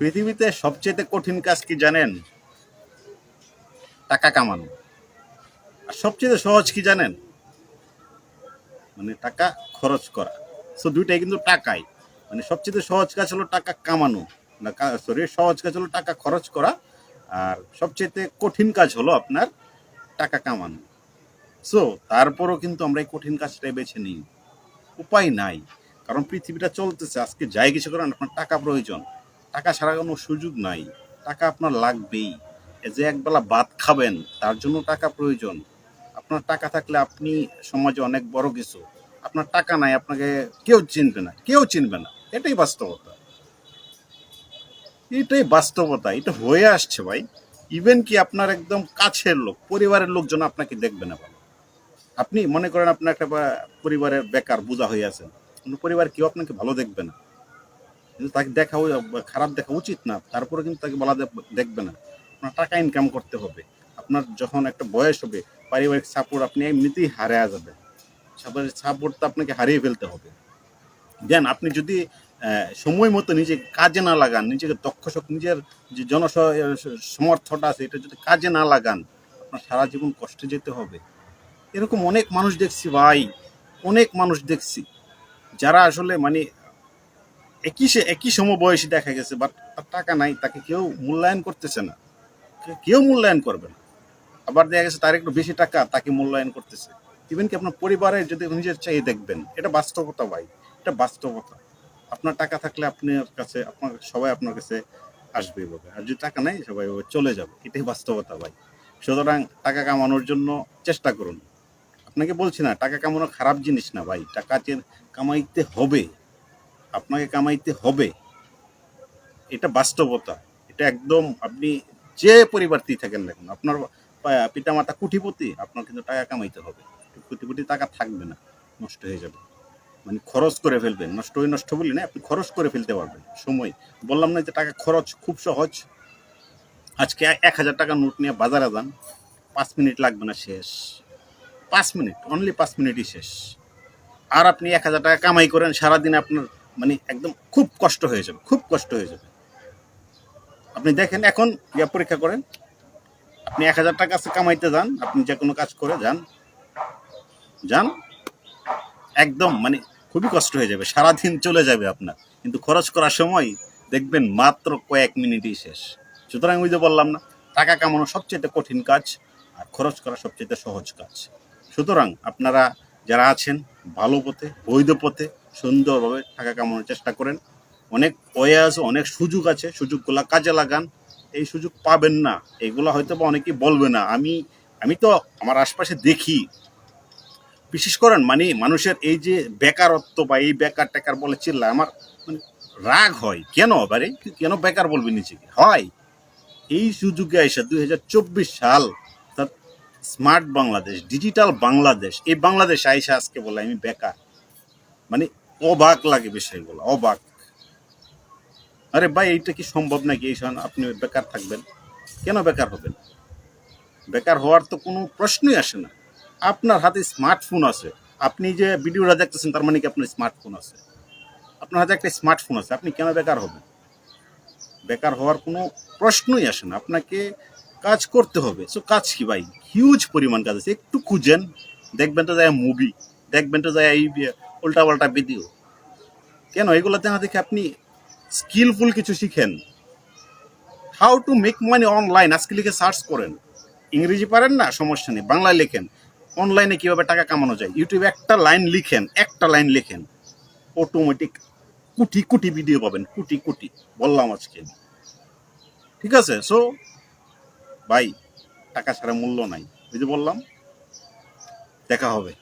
পৃথিবীতে সবচেয়ে কঠিন কাজ কি জানেন? টাকা কামানো। আর সবচেয়ে সহজ কি জানেন? মানে টাকা খরচ করা। সো দুইটাই কিন্তু টাকাই। মানে সবচেয়ে সহজ কাজ হলো টাকা কামানো। না সরি সহজ কাজ হলো টাকা খরচ করা। আর সবচেয়ে কঠিন কাজ হলো আপনার টাকা কামানো। সো তারপরও কিন্তু আমরা এই কঠিন কাজটাই বেছে নিই। উপায় নাই। কারণ পৃথিবীটা চলতেছে। আজকে যাই কিছু করেন আপনার টাকা প্রয়োজন। টাকা ছাড়া কোনো সুযোগ নাই। টাকা আপনার লাগবেই। যে একবেলা ভাত খাবেন, তার জন্য টাকা প্রয়োজন। আপনার টাকা থাকলে আপনি সমাজে অনেক বড় কিছু। আপনার টাকা নাই, আপনাকে কেউ চিনবে না, কেউ চিনবে না। এটাই বাস্তবতা। এটাই বাস্তবতা, এটা হয়ে আসছে ভাই। ইভেন কি আপনার একদম কাছের লোক, পরিবারের লোকজন আপনাকে দেখবে না ভালো। আপনি মনে করেন আপনার একটা পরিবারের বেকার, বোঝা হয়ে আছেন কিন্তু পরিবার কেউ আপনাকে ভালো দেখবে না। কিন্তু তাকে দেখা খারাপ দেখা উচিত না। তারপরে কিন্তু তাকে বলা দেখবে না। আপনার টাকা ইনকাম করতে হবে। আপনার যখন একটা বয়স হবে, পারিবারিক সাপোর্ট আপনি এমনিতেই হারিয়ে যাবে। সাপোর্ট তো আপনাকে হারিয়ে ফেলতে হবে। দেন আপনি যদি সময় মতো নিজে কাজে না লাগান, নিজেকে দক্ষ নিজের যে জন সমর্থটা আছে, এটা যদি কাজে না লাগান, আপনার সারা জীবন কষ্টে যেতে হবে। এরকম অনেক মানুষ দেখছি ভাই। অনেক মানুষ দেখছি। যারা আসলে মানে একই সে একই সম বয়সী দেখা গেছে বাট তার টাকা নাই, তাকে কেউ মূল্যায়ন করতেছে না। কেউ মূল্যায়ন করবে না। আবার দেখা গেছে তার একটু বেশি টাকা, তাকে মূল্যায়ন করতেছে। ইভেন কি আপনার পরিবারের যদি নিজের চাই দেখবেন, এটা বাস্তবতা ভাই, এটা বাস্তবতা। আপনার টাকা থাকলে আপনার কাছে, আপনার সবাই আপনার কাছে আসবে এভাবে। আর যদি টাকা নাই, সবাই এভাবে চলে যাবে। এটাই বাস্তবতা ভাই। সুতরাং টাকা কামানোর জন্য চেষ্টা করুন। আপনাকে বলছি না, টাকা কামানো খারাপ জিনিস না ভাই। টাকা কামাইতে হবে আপনাকে কামাইতে হবে। এটা বাস্তবতা। এটা একদম আপনি যে পরিবারতেই থাকেন না কেন, আপনার পিতা মাতা কুটিপতি, আপনার কিন্তু টাকা কামাইতে হবে। কুটিপতি টাকা থাকবে না, নষ্ট হয়ে যাবে। মানে খরচ করে ফেলবেন, নষ্ট হয়ে নষ্ট বলি না, আপনি খরচ করে ফেলতে পারবেন, সময়। বললাম না যে টাকা খরচ খুব সহজ। আজকে এক হাজার টাকা নোট নিয়ে বাজারে যান, পাঁচ মিনিট লাগবে না, শেষ। পাঁচ মিনিট অনলি পাঁচ মিনিটই শেষ। আর আপনি এক হাজার টাকা কামাই করেন, সারাদিন আপনার একদম খুব কষ্ট হয়ে যাবে, খুব কষ্ট হয়ে যাবে। আপনি দেখেন এখন ইয়া পরীক্ষা করেন, আপনি এক হাজার টাকা কামাইতে যান, আপনি যে কোনো কাজ করে যান যান, একদম মানে খুবই কষ্ট হয়ে যাবে, সারাদিন চলে যাবে আপনার। কিন্তু খরচ করার সময় দেখবেন মাত্র কয়েক মিনিটই শেষ। সুতরাং ওই যে বললাম না, টাকা কামানো সবচেয়ে কঠিন কাজ আর খরচ করা সবচেয়ে সহজ কাজ। সুতরাং আপনারা যারা আছেন ভালো পথে, বৈধ পথে সুন্দরভাবে টাকা কামানোর চেষ্টা করেন। অনেক ওয়ে আছে, অনেক সুযোগ আছে, সুযোগগুলো কাজে লাগান। এই সুযোগ পাবেন না, এগুলো হয়তো বা অনেকেই বলবে না। আমি আমি তো আমার আশপাশে দেখি। বিশেষ করেন মানে মানুষের এই যে বেকারত্ব বা এই বেকার টেকার বলে চিল্লায়, আমার মানে রাগ হয়। কেন বারে? তুই কেন বেকার বলবি নিজেকে? হয়। এই সুযোগে এসে দুই হাজার চব্বিশ সাল অর্থাৎ স্মার্ট বাংলাদেশ, ডিজিটাল বাংলাদেশ, এই বাংলাদেশ আইসা আজকে বলে আমি বেকার। মানে অবাক লাগে বিষয়গুলো, অবাক। আরে ভাই, এইটা কি সম্ভব নাকি? এই আপনি বেকার থাকবেন। কেন বেকার হবেন? বেকার হওয়ার তো কোনো প্রশ্নই আসে না। আপনার হাতে স্মার্টফোন আছে। আপনি যে ভিডিওটা দেখতেছেন, তার মানে কি আপনার স্মার্টফোন আছে? আপনার হাতে একটা স্মার্টফোন আছে, আপনি কেন বেকার হবেন? বেকার হওয়ার কোনো প্রশ্নই আসে না। আপনাকে কাজ করতে হবে। সো কাজ কি ভাই? হিউজ পরিমাণ কাজ আছে। একটু খুঁজেন। দেখবেন তো যায় মুভি দেখবেন তো যায় এই উল্টা পাল্টা ভিডিও। কেন? এগুলোতে না দেখে আপনি স্কিলফুল কিছু শিখেন। How to make money online আজকে লিখে সার্চ করেন। ইংরেজি পারেন না, সমস্যা নেই, বাংলায় লেখেন। অনলাইনে কীভাবে টাকা কামানো যায়? ইউটিউবে একটা লাইন লিখেন, একটা লাইন লেখেন। অটোমেটিক কুটি কুটি ভিডিও পাবেন, কুটি কুটি, বললাম আজকে। ঠিক আছে? সো ভাই টাকা ছাড়া মূল্য নাই যে বললাম। দেখা হবে।